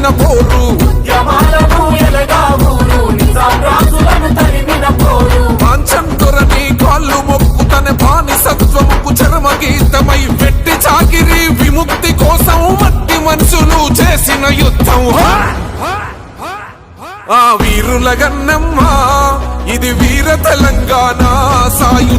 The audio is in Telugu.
తరిమిన పోరు. ఉద్యమాలకు దొరని కాళ్ళు మొక్కు తన బానిసత్వముకు చర్మ గీతమై వెట్టి చాకిరి విముక్తి కోసం మట్టి మనుషులు చేసిన యుద్ధం. ఆ వీరుల గన్నమ్మ ఇది వీర తెలంగాణ సాయు